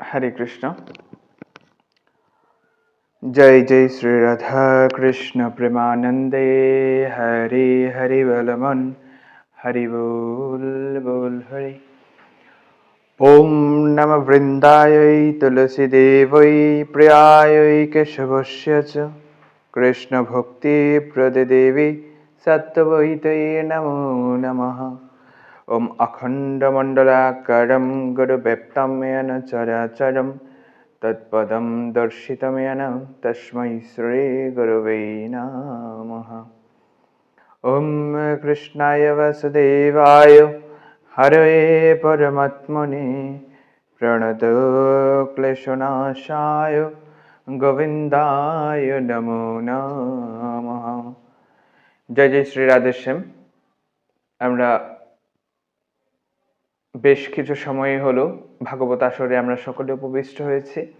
হরে কৃষ্ণ। জয় জয় শ্রী রাধা কৃষ্ণ প্রেমানন্দে। হরে হরি বলমন, হরি বোল বোল হরি। ওম নম বৃন্দায়, তুলসী দেবৈ, প্রিয়ায় কেশবস্য চ। কৃষ্ণ ভক্তি প্রদে দেবী সত্যবৈতয়ে নমো নমঃ। ॐ अखण्डमण्डलाकारं गुरुव्यक्तं येन चराचरं तत्पदं दर्शितं येन तस्मै श्रीगुरवे नमः ॐ कृष्णाय वसुदेवाय हरे परमात्मने प्रणतक्लेशनाशाय গোবিন্দায় নমো নমঃ জয় জয় শ্রী রাধেশ্যাম আমরা বেশ কিছু সময় হলো, ভাগবত আসরে আমরা সকলে উপবিষ্ট হয়েছি।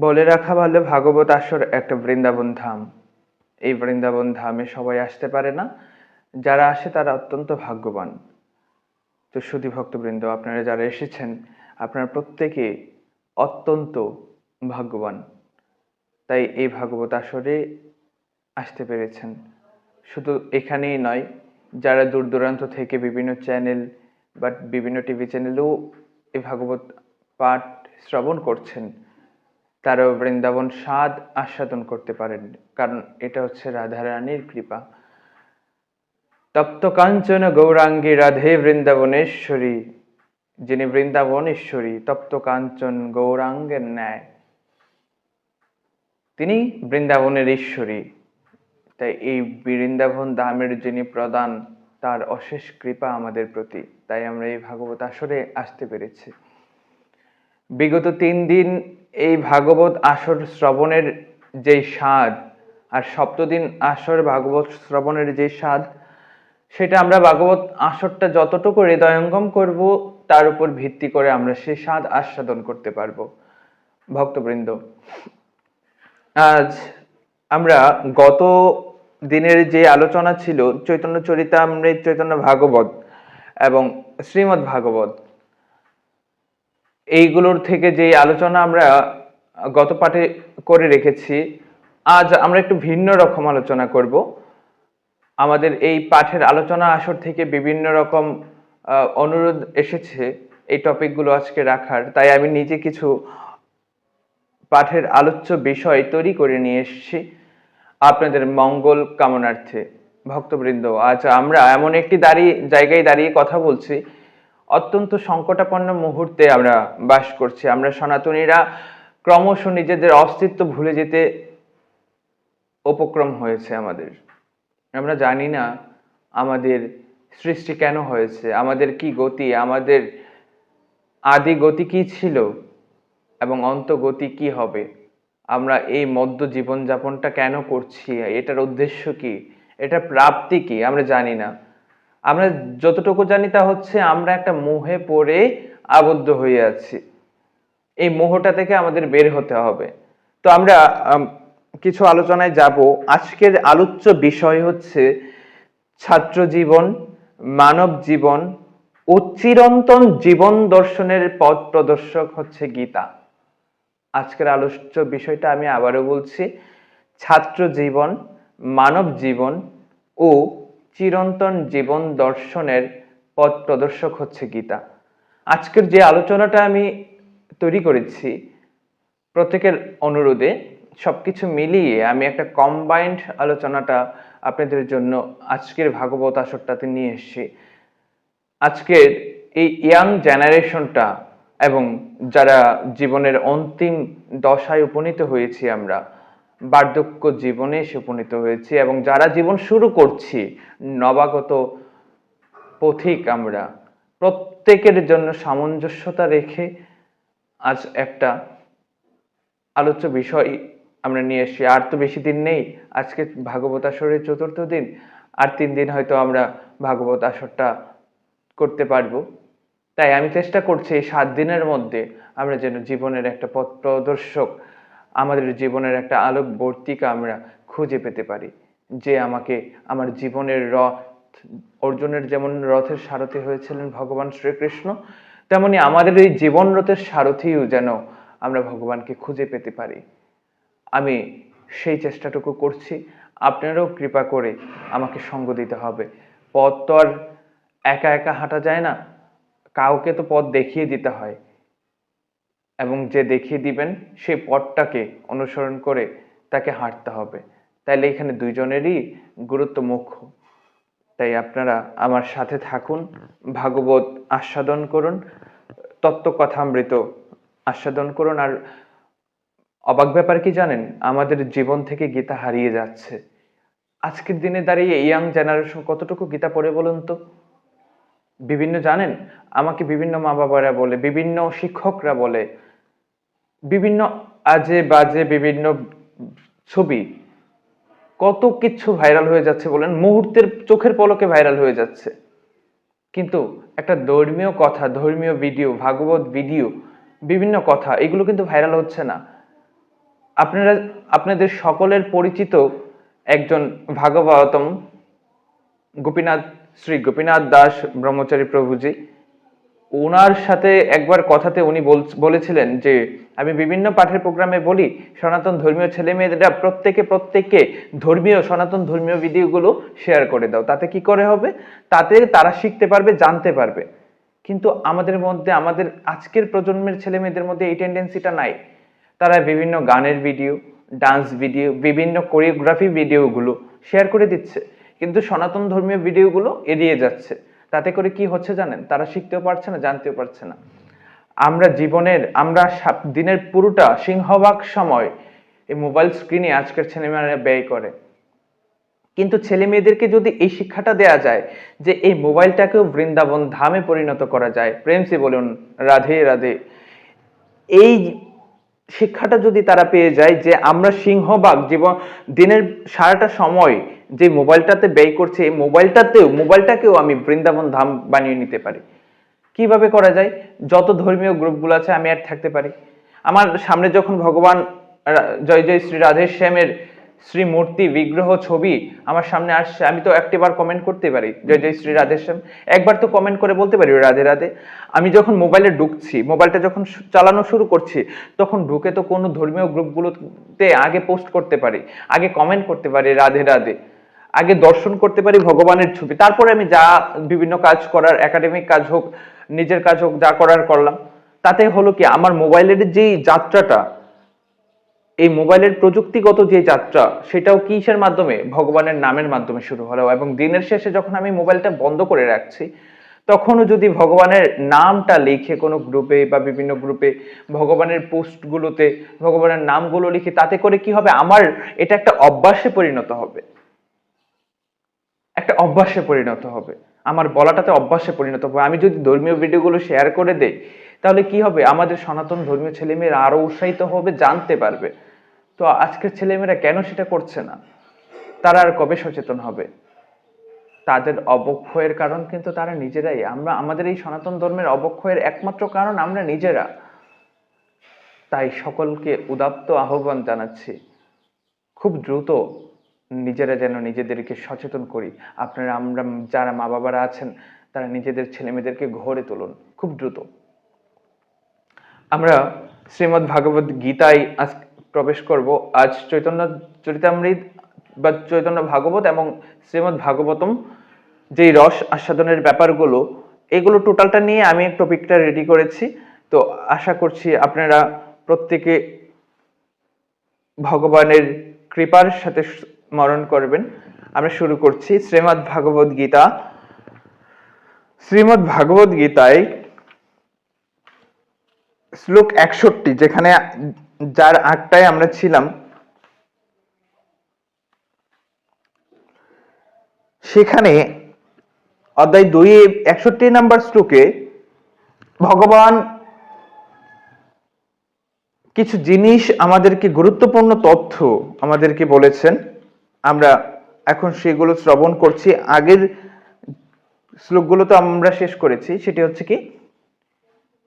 বলে রাখা ভালো, ভাগবত আসর একটা বৃন্দাবন ধাম। এই বৃন্দাবন ধামে সবাই আসতে পারে না। যারা আসে তারা অত্যন্ত ভাগ্যবান। তো সুধী ভক্তবৃন্দ, আপনারা যারা এসেছেন, আপনারা প্রত্যেকে অত্যন্ত ভাগ্যবান। তাই এই ভাগবত আসরে আসতে পেরেছেন। শুধু এখানেই নয় যারা দূর দূরান্ত থেকে বিভিন্ন চ্যানেল বা বিভিন্ন টিভি চ্যানেলেও এই ভাগবত পাঠ শ্রবণ করছেন তারাও বৃন্দাবন স্বাদ আস্বাদন করতে পারেন, কারণ এটা হচ্ছে রাধারানীর কৃপা। তপ্ত কাঞ্চন গৌরাঙ্গী রাধে বৃন্দাবনেশ্বরী, যিনি বৃন্দাবনেশ্বরী, তপ্ত কাঞ্চন গৌরাঙ্গের ন্যায়। তিনি বৃন্দাবনের ঈশ্বরী। তাই এই বৃন্দাবন ধামের যিনি প্রদান তার অশেষ কৃপা আমাদের প্রতি। তাই আমরা এই ভাগবত আসরে আসতে পেরেছি। বিগত তিন দিন এই ভাগবত আসর শ্রবণের যেই স্বাদ আর সপ্তদিন আসর ভাগবত শ্রবণের যে স্বাদ, সেটা আমরা ভাগবত আসরটা যতটুকু হৃদয়ঙ্গম করব, তার উপর ভিত্তি করে আমরা সেই স্বাদ আস্বাদন করতে পারব। ভক্তবৃন্দ, আজ আমরা গত দিনের যে আলোচনা ছিল, চৈতন্য চরিতামৃত চৈতন্য ভাগবত এবং শ্রীমৎ ভাগবত, এইগুলোর থেকে যে আলোচনা আমরা গত পাঠে করে রেখেছি, আজ আমরা একটু ভিন্ন রকম আলোচনা করব। আমাদের এই পাঠের আলোচনা আসর থেকে বিভিন্ন রকম অনুরোধ এসেছে এই টপিকগুলো আজকে রাখার। তাই আমি নিজে কিছু পাঠের আলোচ্য বিষয় তৈরি করে নিয়ে এসেছি। আপনাদের মঙ্গল কামনার্থে। ভক্তবৃন্দ, আজ আমরা এমন একটি দাঁড়িয়ে জায়গায় দাঁড়িয়ে কথা বলছি। অত্যন্ত সংকটাপন্ন মুহূর্তে আমরা বাস করছি। আমরা সনাতনীরা ক্রমশ নিজেদের অস্তিত্ব ভুলে যেতে উপক্রম হয়েছে আমাদের। আমরা জানি না আমাদের সৃষ্টি কেন হয়েছে, আমাদের কি গতি, আমাদের আদি গতি কি ছিল এবং অন্ত গতি কি হবে। আমরা এই মধ্য জীবনযাপনটা কেন করছি? এটার উদ্দেশ্য কি? এটা প্রাপ্তি কি? আমরা জানি না। আমরা যতটুকু জানি তা হচ্ছে আমরা একটা মোহে পড়ে আবদ্ধ হয়ে আছি। এই মোহটা থেকে আমাদের বের হতে হবে। তো আমরা কিছু আলোচনায় যাব। আজকের আলোচ্য বিষয় হচ্ছে ছাত্র জীবন, মানব জীবন ও চিরন্তন জীবন দর্শনের পথ প্রদর্শক হচ্ছে গীতা। আজকের আলোচ্য বিষয়টা আমি আবারও বলছি, ছাত্র জীবন, মানব জীবন ও চিরন্তন জীবন দর্শনের পথ প্রদর্শক হচ্ছে গীতা। আজকের যে আলোচনাটা আমি তৈরি করেছি, প্রত্যেকের অনুরোধে সবকিছু মিলিয়ে আমি একটা কম্বাইন্ড আলোচনাটা আপনাদের জন্য আজকের ভাগবত আসরটাতে নিয়ে এসেছি। আজকের এই ইয়াং জেনারেশনটা এবং যারা জীবনের অন্তিম দশায় উপনীত হয়েছি আমরা, বার্ধক্য জীবনে এসে উপনীত হয়েছি এবং যারা জীবন শুরু করছি, নবাগত পথিক আমরা, প্রত্যেকের জন্য সামঞ্জস্যতা রেখে আজ একটা আলোচ্য বিষয় আমরা নিয়ে এসেছি। আর তো বেশি দিন নেই, আজকে ভাগবত আসরের চতুর্থ দিন, আর তিন দিন হয়তো আমরা ভাগবত আসরটা করতে পারব। তাই আমি চেষ্টা করছি এই সাত দিনের মধ্যে আমরা যেন জীবনের একটা পথ প্রদর্শক, আমাদের জীবনের একটা আলোকবর্তিকা আমরা খুঁজে পেতে পারি, যে আমাকে আমার জীবনের রথ, অর্জুনের যেমন রথের সারথি হয়েছিলেন ভগবান শ্রীকৃষ্ণ, তেমনি আমাদের এই জীবনরতের সারথিও যেন আমরা ভগবানকে খুঁজে পেতে পারি। আমি সেই চেষ্টাটুকু করছি, আপনারাও কৃপা করে আমাকে সঙ্গ দিতে হবে। পথ তো আর একা একা হাঁটা যায় না কাউকে তো পথ দেখিয়ে দিতে হয়। এবং যে দেখিয়ে দিবেন সেই পথটাকে অনুসরণ করে তাকে হাঁটতে হবে। তাইলে এখানে দুইজনেরই গুরুত্ব মুখ্য। তাই আপনারা আমার সাথে থাকুন, ভাগবত আস্বাদন করুন, তত্ত্বকথামৃত আস্বাদন করুন। আর অবাক ব্যাপার কি জানেন? আমাদের জীবন থেকে গীতা হারিয়ে যাচ্ছে। আজকের দিনে দাঁড়িয়ে ইয়াং জেনারেশন কতটুকু গীতা পড়ে বলুন তো? বিভিন্ন জানেন? আমাকে বিভিন্ন মা বাবারা বলে, বিভিন্ন শিক্ষকরা বলে, বিভিন্ন আজে বাজে বিভিন্ন ছবি, কত কিছু ভাইরাল হয়ে যাচ্ছে বলেন, মুহূর্তের চোখের পলকে ভাইরাল হয়ে যাচ্ছে। কিন্তু একটা ধর্মীয় কথা, ধর্মীয় ভিডিও, ভাগবত ভিডিও, বিভিন্ন কথা, এগুলো কিন্তু ভাইরাল হচ্ছে না। আপনারা, আপনাদের সকলের পরিচিত একজন ভাগবতম গোপীনাথ শ্রী গোপীনাথ দাস ব্রহ্মচারী প্রভুজি, ওনার সাথে একবার কথাতে উনি বল- বলেছিলেন যে, আমি বিভিন্ন পাঠের প্রোগ্রামে বলি, সনাতন ধর্মীয় ছেলে মেয়েরা প্রত্যেকে প্রত্যেককে ধর্মীয়, সনাতন ধর্মীয় ভিডিওগুলো শেয়ার করে দাও। তাতে কি করে হবে? তাতে তারা শিখতে পারবে, জানতে পারবে। কিন্তু আমাদের মধ্যে, আমাদের আজকের প্রজন্মের ছেলে মেয়েদের মধ্যে এই টেন্ডেন্সিটা নাই। তারা বিভিন্ন গানের ভিডিও ডান্স ভিডিও বিভিন্ন কোরিওগ্রাফি ভিডিওগুলো শেয়ার করে দিচ্ছে। কিন্তু সনাতন ধর্মীয় ভিডিওগুলো এড়িয়ে যাচ্ছে। তাতে করে কি হচ্ছে জানেন? তারা শিখতেও পারছে না, জানতেও পারছে না। আমরা জীবনের, আমরা দিনের পুরোটা সিংহভাগ সময় এই মোবাইল স্ক্রিনে আজকের ছেলেমেয়েরা ব্যয় করে। কিন্তু ছেলে মেয়েদেরকে যদি এই শিক্ষাটা দেয়া যায় যে এই মোবাইলটাকেও বৃন্দাবন ধামে পরিণত করা যায় প্রেমসি বলুন, রাধে রাধে, এই শিক্ষাটা যদি তারা পেয়ে যায় যে আমরা সিংহবাগ জীবন, দিনের সারাটা সময় যে মোবাইলটাতে ব্যয় করছে, এই মোবাইলটাতেও, মোবাইলটাকেও আমি বৃন্দাবন ধাম বানিয়ে নিতে পারি। কীভাবে করা যায়? যত ধর্মীয় গ্রুপগুলো আছে, আমি আর থাকতে পারি। আমার সামনে যখন ভগবান জয় জয় শ্রী রাধেশ্যামের শ্রী মূর্তি বিগ্রহ ছবি আমার সামনে আসছে। আমি তো একটিবার কমেন্ট করতে পারি। জয় জয় শ্রী রাধেশ্যাম। একবার তো কমেন্ট করে বলতে পারি রাধে রাধে। আমি যখন মোবাইলে ঢুকছি মোবাইলটা যখন চালানো শুরু করছি, তখন ঢুকে তো কোনো ধর্মীয় গ্রুপগুলোতে আগে পোস্ট করতে পারি, আগে কমেন্ট করতে পারি রাধে রাধে, আগে দর্শন করতে পারি ভগবানের ছবি। তারপরে আমি যা বিভিন্ন কাজ করার একাডেমিক কাজ হোক, নিজের কাজ হোক, যা করার করলাম। তাতে হলো কি, আমার মোবাইলের যেই যাত্রাটা এই মোবাইলের প্রযুক্তিগত যে যাত্রা, সেটাও কিসের মাধ্যমে? ভগবানের নামের মাধ্যমে শুরু হলো এবং দিনের শেষে যখন আমি মোবাইলটা বন্ধ করে রাখছি, তখনও যদি ভগবানের নামটা লিখে কোনো গ্রুপে বা বিভিন্ন গ্রুপে ভগবানের পোস্টগুলোতে, ভগবানের নামগুলো লিখে, তাতে করে কি হবে? আমার এটা একটা অভ্যাসে পরিণত হবে। একটা অভ্যাসে পরিণত হবে। আমার বলাটাতে অভ্যাসে পরিণত হবে। আমি যদি ধর্মীয় ভিডিওগুলো শেয়ার করে দেই, তাহলে কি হবে? আমাদের সনাতন ধর্মীয় ছেলেমেয়েরা আরও উৎসাহিত হবে, জানতে পারবে। তো আজকের ছেলেমেয়েরা কেন সেটা করছে না? তারা আর কবে সচেতন হবে? তাদের অবক্ষয়ের কারণ কিন্তু তারা নিজেরাই। আমরা, আমাদের এই সনাতন ধর্মের অবক্ষয়ের একমাত্র কারণ আমরা নিজেরা। তাই সকলকে উদাত্ত আহ্বান জানাচ্ছি, খুব দ্রুত নিজেরা যেন নিজেদেরকে সচেতন করি। আপনারা, আমরা যারা মা বাবারা আছেন, তারা নিজেদের ছেলে মেয়েদেরকে ঘরে তুলুন, খুব দ্রুত। আমরা শ্রীমদ্ ভাগবত গীতায় আজ প্রবেশ করব আজ চৈতন্য চরিতামৃত বা চৈতন্য ভাগবত এবং শ্রীমদ্ ভাগবতম যেই রস আস্বাদনের ব্যাপারগুলো, এগুলো টোটালটা নিয়ে আমি টপিকটা রেডি করেছি। তো আশা করছি আপনারা প্রত্যেকে ভগবানের কৃপার সাথে স্মরণ করবেন। আমরা শুরু করছি শ্রীমদ্ ভাগবত গীতা। শ্রীমদ্ ভাগবত গীতায় শ্লোক একষট্টি, যেখানে যার আটটায় আমরা ছিলাম, সেখানে অধ্যায় দুই একষট্টি নাম্বার শ্লোকে ভগবান কিছু জিনিস আমাদেরকে গুরুত্বপূর্ণ তথ্য আমাদেরকে বলেছেন। আমরা এখন সেগুলো শ্রবণ করছি। আগের শ্লোকগুলো তো আমরা শেষ করেছি, সেটি হচ্ছে কি,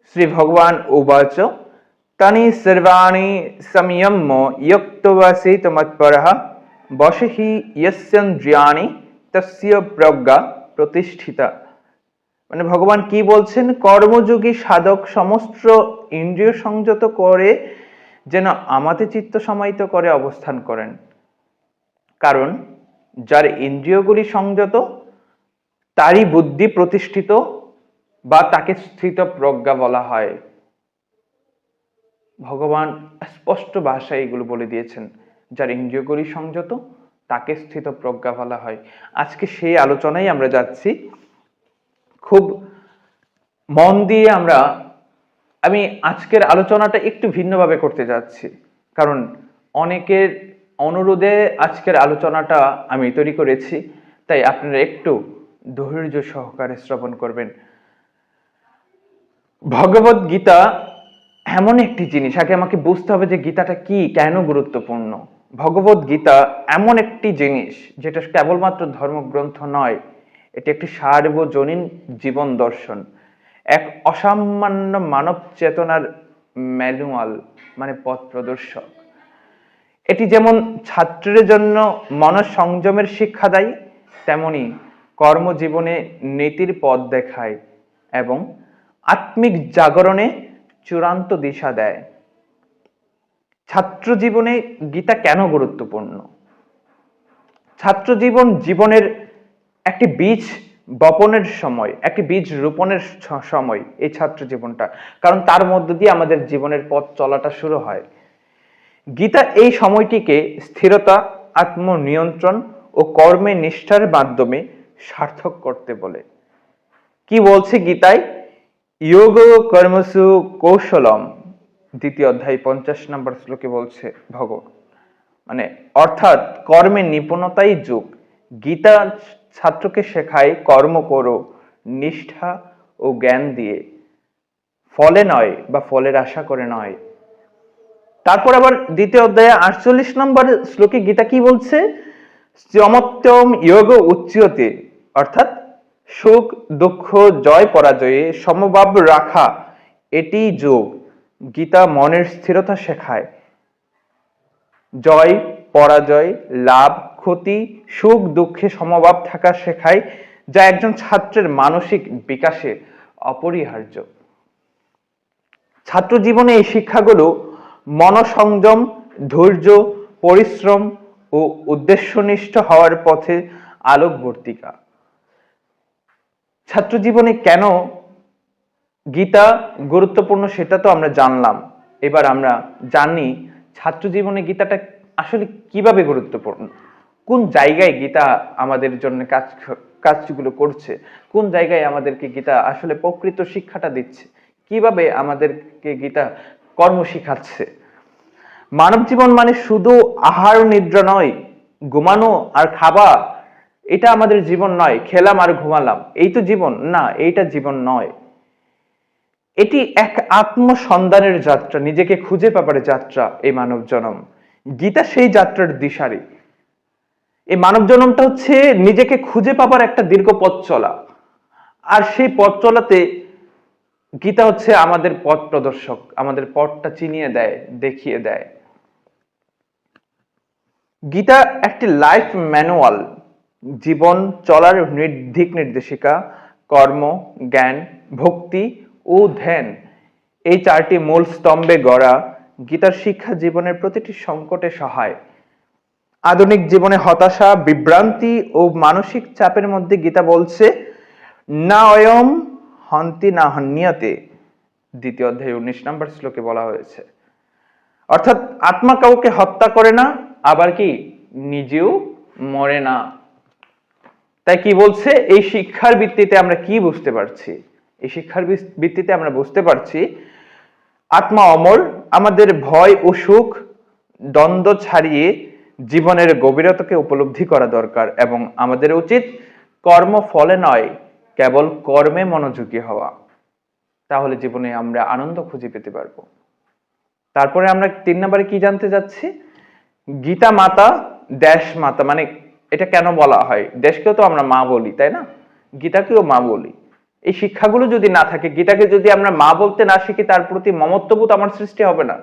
শ্রী ভগবান উবাচ তানি সর্বাণি সংযম্য ইয়ক্তবাসি তমৎপরঃ বশহি ইয়স্যন্দ্রিয়াণি তস্য প্রজ্ঞা প্রতিষ্ঠিতা মানে ভগবান কি বলছেন? কর্মযোগী সাধক সমস্ত ইন্দ্রিয় সংযত করে যেন আমাতে চিত্ত সমাহিত করে অবস্থান করেন। কারণ যার ইন্দ্রিয়গুলি সংযত, তারই বুদ্ধি প্রতিষ্ঠিত বা তাকে স্থিত প্রজ্ঞা বলা হয়। ভগবান স্পষ্ট ভাষায় এগুলো বলে দিয়েছেন, যার ইন্দ্রিয়গুলি সংযত, তাকে স্থিত প্রজ্ঞা বলা হয়। আজকে সেই আলোচনায় আমরা যাচ্ছি। খুব মন দিয়ে আমরা, আমি আজকের আলোচনাটা একটু ভিন্নভাবে করতে যাচ্ছি। কারণ অনেকের অনুরোধে আজকের আলোচনাটা আমি তৈরি করেছি, তাই আপনারা একটু ধৈর্য সহকারে শ্রবণ করবেন। ভগবত গীতা এমন একটি জিনিস, আগে আমাকে বুঝতে হবে যে গীতাটা কি, কেন গুরুত্বপূর্ণ। ভগবত গীতা এমন একটি জিনিস, যেটা কেবলমাত্র ধর্মগ্রন্থ নয়, এটি একটি সার্বজনীন জীবন দর্শন। এক অসামান্য মানব চেতনার ম্যানুয়াল মানে পথ প্রদর্শক। এটি যেমন ছাত্রের জন্য মনসংযমের শিক্ষা দেয়, তেমনি কর্মজীবনে নীতির পথ দেখায় এবং আত্মিক জাগরণে চূড়ান্ত দিশা দেয়। ছাত্র জীবনে গীতা কেন গুরুত্বপূর্ণ? ছাত্র জীবন জীবনের একটি বীজ বপনের সময়, একটি বীজ রোপণের সময় এই ছাত্র জীবনটা। কারণ তার মধ্য দিয়ে আমাদের জীবনের পথ চলাটা শুরু হয়। গীতা এই সময়টিকে স্থিরতা, আত্মনিয়ন্ত্রণ ও কর্মে নিষ্ঠার মাধ্যমে সার্থক করতে বলে। কি বলছে গীতায়? যোগ কর্মসু কৌশলম দ্বিতীয় অধ্যায় পঞ্চাশ নম্বর শ্লোকে বলছে ভগবান। মানে অর্থাৎ কর্মে নিপুণতাই যুগ। গীতা ছাত্রকে শেখায় কর্ম করো, নিষ্ঠা ও জ্ঞান দিয়ে। ফলে নয় বা ফলের আশা করে নয়। তারপর আবার দ্বিতীয় অধ্যায়ে আটচল্লিশ নম্বর শ্লোকে গীতা কি বলছে? চমত্তম যোগ উচ্চতে। অর্থাৎ সুখ, দুঃখ, জয় পরাজয়ে সমভাব রাখা, এটি যোগ। গীতা মনের স্থিরতা শেখায়। জয়, পরাজয়, লাভ, ক্ষতি, সুখ, দুঃখে সমভাব থাকা শেখায়, যা একজন ছাত্রের মানসিক বিকাশে অপরিহার্য। ছাত্র জীবনে এই শিক্ষাগুলো মনসংযম, ধৈর্য, পরিশ্রম ও উদ্দেশ্যনিষ্ঠ হওয়ার পথে আলোকবর্তিকা। ছাত্র জীবনে কেন গীতা গুরুত্বপূর্ণ সেটা তো আমরা জানলাম। এবার আমরা জানি ছাত্র জীবনে গীতাটা আসলে কীভাবে গুরুত্বপূর্ণ? কোন জায়গায় গীতা আমাদের জন্য কাজ কাজগুলো করছে? কোন জায়গায় আমাদেরকে গীতা আসলে প্রকৃত শিক্ষাটা দিচ্ছে? কীভাবে আমাদেরকে গীতা কর্ম শিখাচ্ছে? মানব জীবন মানে শুধু আহার নিদ্রা নয়, ঘুমানো আর খাওয়া এটা আমাদের জীবন নয়, খেলাম আর ঘুমালাম। এই তো জীবন। না, এইটা জীবন নয়। এটি এক আত্মসন্ধানের যাত্রা, নিজেকে খুঁজে পাবার যাত্রা এই মানব জনম গীতা সেই যাত্রার দিশারি। এই মানব জনমটা হচ্ছে নিজেকে খুঁজে পাবার একটা দীর্ঘ পথ চলা। আর সেই পথ চলাতে গীতা হচ্ছে আমাদের পথ প্রদর্শক, আমাদের পথটা চিনিয়ে দেয়, দেখিয়ে দেয়। গীতা একটি লাইফ ম্যানুয়াল জীবন চলার দিক নির্দেশিকা, কর্ম, জ্ঞান, ভক্তি ও ধ্যান। এই চারটি মূল স্তম্ভে গড়া গীতার শিক্ষা জীবনের প্রতিটি সংকটে সহায়। আধুনিক জীবনে হতাশা, বিভ্রান্তি ও মানসিক চাপের মধ্যে গীতা বলছে, না অয়ম হন্তি, না হন্যাতে দ্বিতীয় অধ্যায় উনিশ নম্বর শ্লোকে বলা হয়েছে। অর্থাৎ আত্মা কাউকে হত্যা করে না, আবার কি? নিজেও মরে না। তাই কি বলছে? এই শিক্ষার ভিত্তিতে আমরা কি বুঝতে পারছি? এই শিক্ষার ভিত্তিতে আমরা বুঝতে পারছি, আত্মা অমর, আমাদের ভয় ও সুখ, দ্বন্দ্ব ছাড়িয়ে জীবনের গভীরতাকে উপলব্ধি করা দরকার এবং আমাদের উচিত কর্ম ফলে নয়, কেবল কর্মে মনোযোগী হওয়া। তাহলে জীবনে আমরা আনন্দ খুঁজে পেতে পারব। তারপরে আমরা তিন নম্বরে কি জানতে যাচ্ছি? গীতা মাতা, দেশ মাতা মানে এটা কেন বলা হয়? দেশকেও তো আমরা মা বলি, তাই না? গীতাকেও মা বলি। এই শিক্ষাগুলো যদি না থাকে, গীতাকে যদি আমরা মা বলতে না শিখি, তার প্রতি মমত্ববোধ আমার সৃষ্টি হবে না,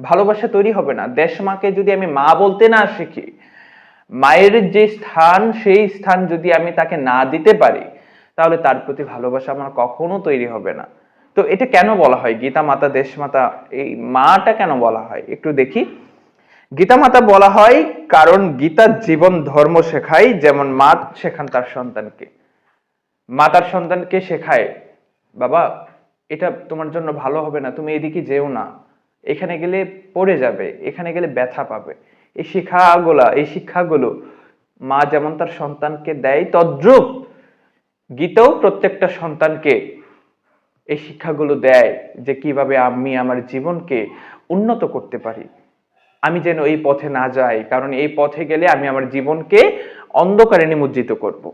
ভালোবাসা তৈরি হবে না। দেশ মাকে যদি আমি মা বলতে না শিখি, মায়ের যে স্থান, সেই স্থান যদি আমি তাকে না দিতে পারি, তাহলে তার প্রতি ভালোবাসা আমার কখনো তৈরি হবে না। তো এটা কেন বলা হয়? গীতা মাতা, দেশ মাতা, এই মাটা কেন বলা হয়? একটু দেখি। গীতা মাতা বলা হয়, কারণ গীতা জীবন ধর্ম শেখায়, যেমন মা শেখান তার সন্তানকে। মা তার সন্তানকে শেখায়, বাবা, এটা তোমার জন্য ভালো হবে না, তুমি এদিকে যেও না। এখানে গেলে পড়ে যাবে, এখানে গেলে ব্যথা পাবে। এই শিক্ষাগুলা, এই শিক্ষাগুলো মা যেমন তার সন্তানকে দেয়, তদ্রুপ গীতাও প্রত্যেকটা সন্তানকে এই শিক্ষাগুলো দেয় যে কীভাবে আমি আমার জীবনকে উন্নত করতে পারি। আমি যেন এই পথে না যাই, কারণ এই পথে গেলে আমি আমার জীবনকে অন্ধকারে নিমজ্জিত করব।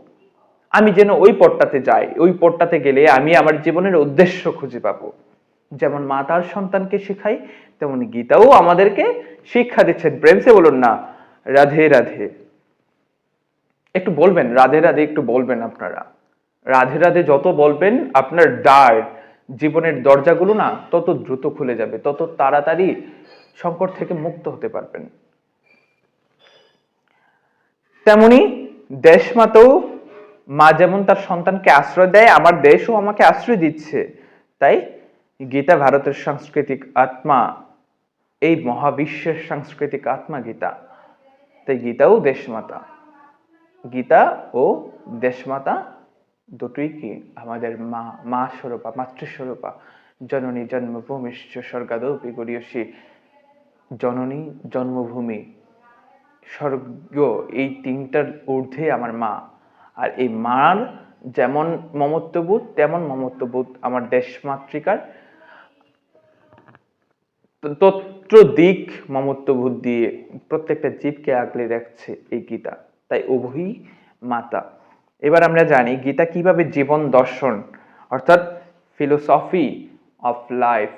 আমি যেন ওই পথটাতে যাই, ওই পথটাতে গেলে আমি আমার জীবনের উদ্দেশ্য খুঁজে পাবো। যেমন মা তার সন্তানকে শেখায় তেমন গীতাও আমাদেরকে শিক্ষা দিচ্ছেন। প্রেমসে বলুন না, রাধে রাধে। একটু বলবেন, রাধে রাধে একটু বলবেন আপনারা। রাধে রাধে যত বলবেন, আপনার দ্বার, জীবনের দরজাগুলো না তত দ্রুত খুলে যাবে, তত তাড়াতাড়ি সংকট থেকে মুক্ত হতে পারবেন। তেমনি দেশমাতেও মা যেমন তার সন্তানকে আশ্রয় দেয়, আমার দেশও আমাকে আশ্রয় দিচ্ছে। তাই গীতা ভারতের সাংস্কৃতিক আত্মা, এই মহাবিশ্বের সাংস্কৃতিক আত্মা গীতা। তাই গীতাও দেশমাতা। গীতা ও দেশমাতা দুটোই কি আমাদের মা মা স্বরূপা, মাতৃস্বরূপা, জননী জন্মভূমিশ্চ স্বর্গাদৌপি গরিয়সী জননী, জন্মভূমি স্বর্গ এই তিনটার ঊর্ধ্বে আমার মা। আর এই মার যেমন মমত্ববোধ, তেমন মমত্ববোধ আমার দেশমাতৃকার তত্র দিক মমত্ববোধ দিয়ে প্রত্যেকটা জীবকে আগলে রাখছে এই গীতা। তাই উভয়ই মাতা। এবার আমরা জানি গীতা কীভাবে জীবন দর্শন, অর্থাৎ ফিলোসফি অফ লাইফ